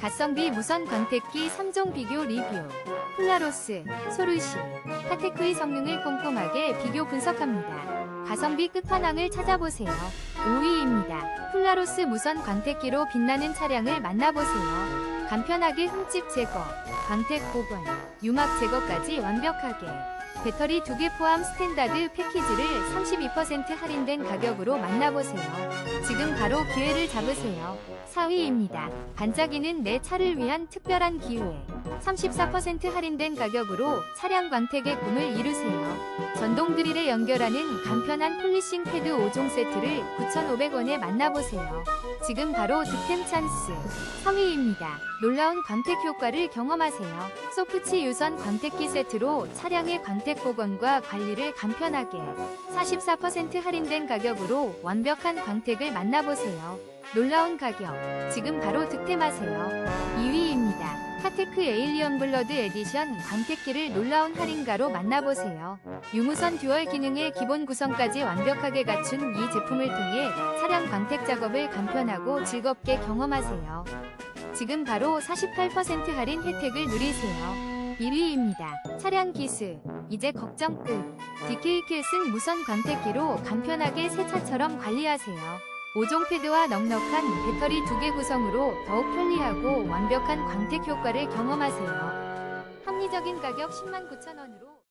가성비 무선 광택기 3종 비교 리뷰 플라로스, 소르시, 파테크의 성능을 꼼꼼하게 비교 분석합니다. 가성비 끝판왕을 찾아보세요. 5위입니다. 플라로스 무선 광택기로 빛나는 차량을 만나보세요. 간편하게 흠집 제거, 광택 복원, 유막 제거까지 완벽하게 배터리 2개 포함 스탠다드 패키지를 32% 할인된 가격으로 만나보세요. 지금 바로 기회를 잡으세요. 4위입니다. 반짝이는 내 차를 위한 특별한 기회. 34% 할인된 가격으로 차량 광택의 꿈을 이루세요. 전동 드릴에 연결하는 간편한 폴리싱 패드 5종 세트를 9,500원에 만나보세요. 지금 바로 득템 찬스. 3위입니다. 놀라운 광택 효과를 경험하세요. 소프치 유선 광택기 세트로 차량의 광택 복원과 관리를 간편하게 44% 할인된 가격으로 완벽한 광택을 만나보세요. 놀라운 가격. 지금 바로 득템하세요. 2위입니다. 파테크 에일리언 블러드 에디션 광택기를 놀라운 할인가로 만나보세요. 유무선 듀얼 기능의 기본 구성까지 완벽하게 갖춘 이 제품을 통해 차량 광택 작업을 간편하고 즐겁게 경험하세요. 지금 바로 48% 할인 혜택을 누리세요. 1위입니다. 차량 기스. 이제 걱정 끝. DK 킬슨 무선 광택기로 간편하게 새 차처럼 관리하세요. 5종 패드와 넉넉한 배터리 2개 구성으로 더욱 편리하고 완벽한 광택 효과를 경험하세요. 합리적인 가격 109,000원으로